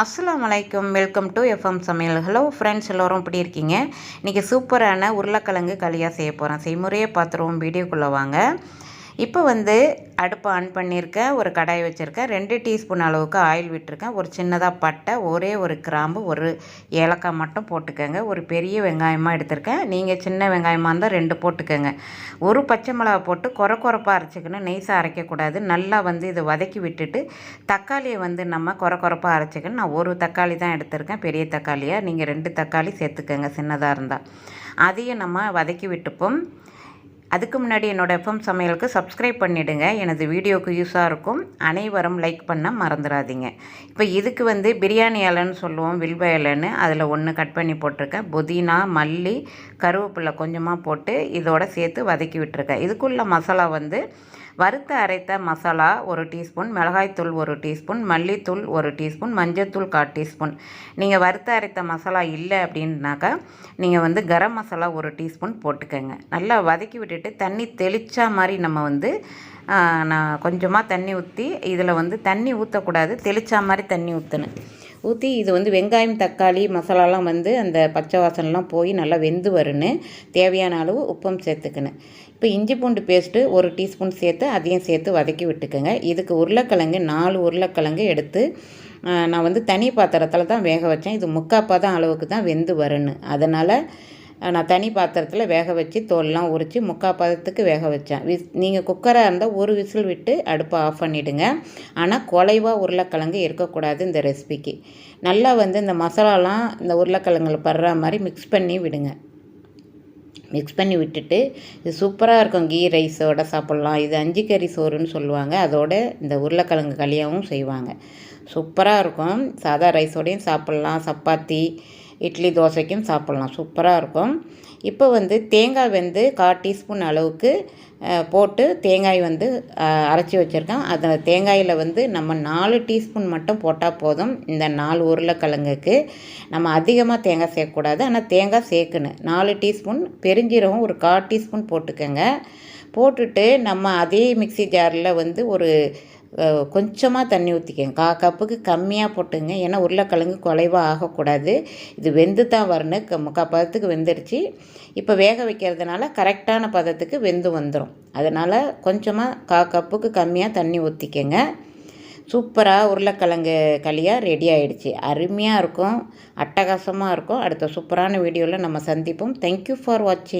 அஸ்ஸலாமு அலைக்கும் welcome to FM சமையல். ஹலோ ஃப்ரெண்ட்ஸ் எல்லோரும் இப்படி இருக்கீங்க? இன்றைக்கி சூப்பரான உருளைக்கிழங்கு களியாக செய்ய போகிறேன் செய்முறையை பார்த்துருவோம் வீடியோக்குள்ளே வாங்க. இப்போ வந்து அடுப்பை ஆன் பண்ணியிருக்கேன் ஒரு கடாய் வச்சுருக்கேன் ரெண்டு டீஸ்பூன் அளவுக்கு ஆயில் விட்டுருக்கேன். ஒரு சின்னதாக பட்டை ஒரே ஒரு கிராம்பு ஒரு ஏலக்காய் மட்டும் போட்டுக்கோங்க. ஒரு பெரிய வெங்காயமாக எடுத்திருக்கேன். நீங்கள் சின்ன வெங்காயமாக இருந்தால் ரெண்டு போட்டுக்கோங்க. ஒரு பச்சை மிளகா போட்டு குறை குறைப்பாக அரைச்சிக்கணும். நெய்ஸாக அரைக்கக்கூடாது. நல்லா வந்து இதை வதக்கி விட்டுட்டு தக்காளியை வந்து நம்ம குறை குறைப்பாக அரைச்சிக்கணும். நான் ஒரு தக்காளி தான் எடுத்திருக்கேன். பெரிய தக்காளியாக நீங்கள் ரெண்டு தக்காளி சேர்த்துக்கோங்க சின்னதாக இருந்தால் அதையும் நம்ம வதக்கி விட்டுப்போம். அதுக்கு முன்னாடி என்னோடய எஃப்எம் சமையலுக்கு சப்ஸ்கிரைப் பண்ணிவிடுங்க எனது வீடியோக்கு யூஸாக இருக்கும். அனைவரும் லைக் பண்ண மறந்துடாதீங்க இப்போ இதுக்கு வந்து பிரியாணி இலைன்னு சொல்லுவோம் வில்வ இலைன்னு. அதில் ஒன்று கட் பண்ணி போட்டிருக்கேன். புதினா மல்லி கருவேப்பிலை கொஞ்சமாக போட்டு இதோட சேர்த்து வதக்கி விட்டுருக்கேன். இதுக்குள்ள மசாலா வந்து வறுத்த அரைத்த மசாலா ஒரு டீஸ்பூன் மிளகாய்த்தூள் ஒரு டீஸ்பூன் மல்லித்தூள் ஒரு டீஸ்பூன் மஞ்சத்தூள் கால் டீஸ்பூன். நீங்கள் வறுத்த அரைத்த மசாலா இல்லை அப்படின்னாக்கா நீங்கள் வந்து கரம் மசாலா ஒரு டீஸ்பூன் போட்டுக்கோங்க. நல்லா வதக்கி விட்டுட்டு தண்ணி தெளித்தா மாதிரி நம்ம வந்து நான் கொஞ்சமாக தண்ணி ஊற்றி இதில் வந்து தண்ணி ஊற்றக்கூடாது தெளித்தா மாதிரி தண்ணி ஊற்றணும் ஊற்றி இது வந்து வெங்காயம் தக்காளி மசாலாலாம் வந்து அந்த பச்சை வாசனெலாம் போய் நல்லா வெந்து வருன்னு தேவையான அளவு உப்பம் சேர்த்துக்கணும் இப்போ இஞ்சி பூண்டு பேஸ்ட்டு ஒரு டீஸ்பூன் சேர்த்து அதையும் சேர்த்து வதக்கி விட்டுக்கோங்க. இதுக்கு உருளைக்கிழங்கு நாலு உருளைக்கிழங்கு எடுத்து நான் வந்து தனி பாத்திரத்தில் தான் வேக வச்சேன். இது முக்காப்பா தான் அளவுக்கு தான் வெந்து வரணும் அதனால் நான் தனி பாத்திரத்தில் வேக வச்சு தோல்லாம் உரித்து முக்கால் பதத்துக்கு வேக வச்சேன். விஸ் நீங்கள் குக்கராக இருந்தால் ஒரு விசில் விட்டு அடுப்பை ஆஃப் பண்ணிவிடுங்க ஆனால் குலைவாக உருளைக்கிழங்கு இருக்கக்கூடாது இந்த ரெசிபிக்கு. நல்லா வந்து இந்த மசாலாலாம் இந்த உருளைக்கிழங்குல படுற மாதிரி மிக்ஸ் பண்ணி விடுங்க. மிக்ஸ் பண்ணி விட்டுட்டு இது சூப்பராக இருக்கும். கீ ரைஸோட சாப்பிட்லாம். இது அஞ்சு கறி சோறுன்னு சொல்லுவாங்க. அதோட இந்த உருளைக்கிழங்கு களியாகவும் செய்வாங்க. சூப்பராக இருக்கும். சாதா ரைஸோடையும் சாப்பிட்லாம். சப்பாத்தி இட்லி தோசைக்கும் சாப்பிட்லாம். சூப்பராக இருக்கும். இப்போ வந்து தேங்காய் வந்து கால் டீஸ்பூன் அளவுக்கு போட்டு தேங்காய் வந்து அரைச்சி வச்சுருக்கேன். அதில் தேங்காயில் வந்து நம்ம நாலு டீஸ்பூன் மட்டும் போட்டால் போதும். இந்த நாலு உருளைக்கிழங்குக்கு நம்ம அதிகமாக தேங்காய் சேர்க்கக்கூடாது. ஆனால் தேங்காய் சேர்க்கணும். நாலு டீஸ்பூன் பெருஞ்சீரகம் ஒரு கால் டீஸ்பூன் போட்டுக்கோங்க. போட்டுட்டு நம்ம அதே மிக்சி ஜாரில் வந்து ஒரு கொஞ்சமாக தண்ணி ஊற்றிக்கங்க கா கப்புக்கு கம்மியாக போட்டுங்க. ஏன்னா உருளைக்கிழங்கு குலைவாக ஆகக்கூடாது. இது வெந்து தான் வரணும். க முக்கால் பதத்துக்கு வெந்துடுச்சு இப்போ வேக வைக்கிறதுனால கரெக்டான பதத்துக்கு வெந்து வந்துடும் அதனால் கொஞ்சமாக கா கப்புக்கு கம்மியாக தண்ணி ஊற்றிக்கங்க சூப்பராக உருளைக்கிழங்கு களியாக ரெடி ஆகிடுச்சு அருமையாக இருக்கும். அட்டகாசமாக இருக்கும். அடுத்த சூப்பரான வீடியோவில் நம்ம சந்திப்போம். தேங்க்யூ ஃபார் வாட்சிங்